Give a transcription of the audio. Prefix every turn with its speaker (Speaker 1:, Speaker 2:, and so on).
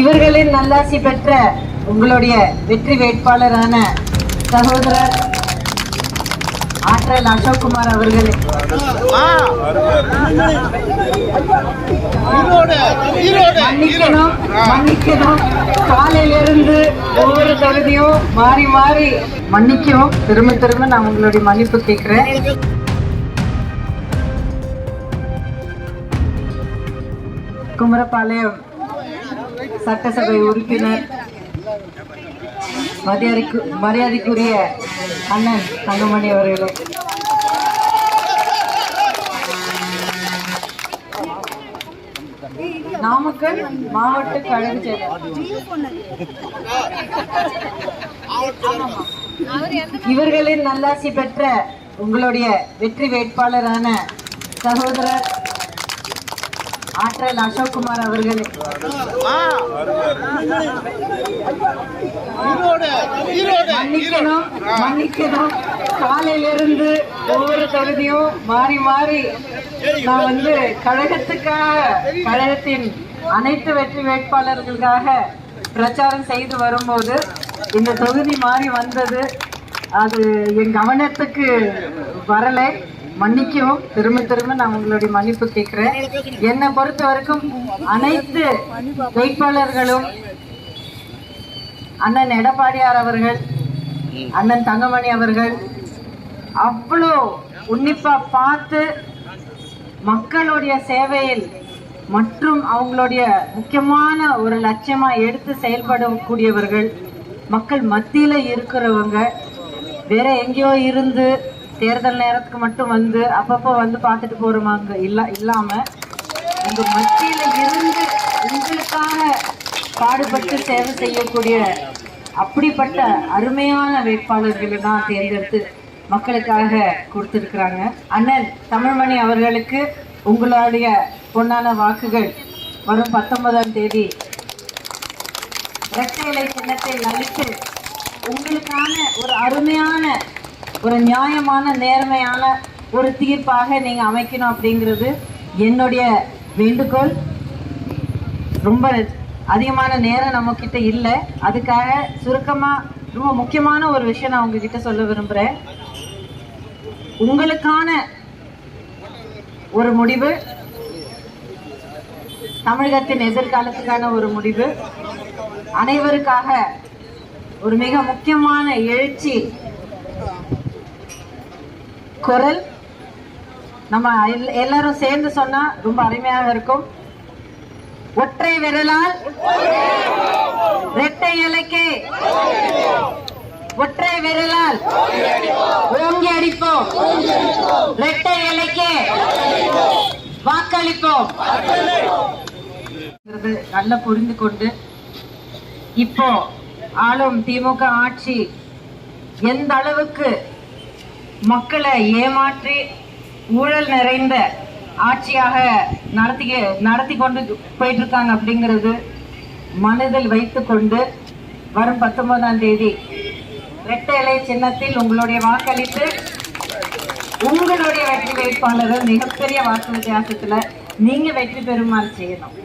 Speaker 1: இவர்களின் நல்லாசி பெற்ற உங்களுடைய வெற்றி வேட்பாளரான சகோதரர் ஆற்றல் அசோக்குமார் அவர்களே. மன்னிக்கணும் மன்னிக்கணும். காலையில இருந்து ஒவ்வொரு தொகுதியும் மாறி மாறி மன்னிக்கவும் திரும்ப திரும்ப நான் உங்களுடைய மன்னிப்பு கேட்கிறேன். குமரபாளையம் சட்டசபை உறுப்பினர் மரியாதைக்கு மரியாதைக்குரிய அண்ணன் தங்கமணி அவர்களே நாமக்கல் மாவட்ட கழக செயலர். இவர்களின் நல்லாசி பெற்ற உங்களுடைய வெற்றி வேட்பாளரான சகோதரர் ஆற்றல் அசோக்குமார் அவர்களே. மன்னிக்கணும் மன்னிக்கணும். காலையில இருந்து ஒவ்வொரு தொகுதியும் மாறி மாறி நான் வந்து கழகத்துக்காக கழகத்தின் அனைத்து வெற்றி வேட்பாளர்களுக்காக பிரச்சாரம் செய்து வரும்போது இந்த தொகுதி மாறி வந்தது. அது என் கவனத்துக்கு வரலை. மன்னிக்கவும் திரும்ப திரும்ப நான் உங்களுடைய மன்னிப்பு கேட்கிறேன். என்னை பொறுத்த வரைக்கும் அனைத்து வேட்பாளர்களும் அண்ணன் எடப்பாடியார் அவர்கள் அண்ணன் தங்கமணி அவர்கள் அவ்வளோ உன்னிப்பா பார்த்து மக்களுடைய சேவையில் மற்றும் அவங்களுடைய முக்கியமான ஒரு லட்சியமா எடுத்து செயல்படக்கூடியவர்கள் மக்கள் மத்தியில இருக்கிறவங்க வேற எங்கேயோ இருந்து தேர்தல் நேரத்துக்கு மட்டும் வந்து அப்பப்போ வந்து பார்த்துட்டு போறவங்க இல்லை இல்லாமல் உங்கள் மத்தியில் இருந்து உங்களுக்காக பாடுபட்டு சேவை செய்யக்கூடிய அப்படிப்பட்ட அருமையான வேட்பாளர்களை தான் தேர்ந்தெடுத்து மக்களுக்காக கொடுத்துருக்குறாங்க. அண்ணன் தமிழ்மணி அவர்களுக்கு உங்களுடைய பொன்னான வாக்குகள் வரும் பத்தொன்பதாம் தேதி. இரட்டை இலை சின்னத்தை அளித்து உங்களுக்கான ஒரு அருமையான ஒரு நியாயமான நேர்மையான ஒரு தீர்ப்பாக நீங்கள் அமைக்கணும் அப்படிங்கிறது என்னுடைய வேண்டுகோள். ரொம்ப அதிகமான நேரம் நம்ம கிட்ட இல்லை. அதுக்காக சுருக்கமாக ரொம்ப முக்கியமான ஒரு விஷயம் நான் உங்ககிட்ட சொல்ல விரும்புறேன். உங்களுக்கான ஒரு முடிவு தமிழகத்தின் எதிர்காலத்துக்கான ஒரு முடிவு அனைவருக்காக ஒரு மிக முக்கியமான எழுச்சி குரல். நம்ம எல்- எல்லாரும் சேர்ந்து சொன்னா ரொம்ப அருமையாக இருக்கும். ஒற்றை விரலால் இரட்டை இலைக்கு ஒற்றை விரலால் ஓங்கி அடிப்போம். இரட்டை இலைக்கு வாக்களிப்போம். நல்லா புரிந்து கொண்டு இப்போ ஆளும் திமுக ஆட்சி எந்த அளவுக்கு மக்களை ஏமாற்றி ஊழல் நிறைந்த ஆட்சியாக நடத்தி நடத்தி கொண்டு போயிட்டு இருக்காங்க அப்படிங்கிறது மனதில் வைத்துக்கொண்டு வரும் பத்தொன்பதாம் தேதி இரட்டை இலை சின்னத்தில் உங்களுடைய வாக்களித்து உங்களுடைய வெற்றி வேட்பாளரை மிகப்பெரிய வாக்கு வித்தியாசத்துல நீங்க வெற்றி பெறுமாறு செய்யணும்.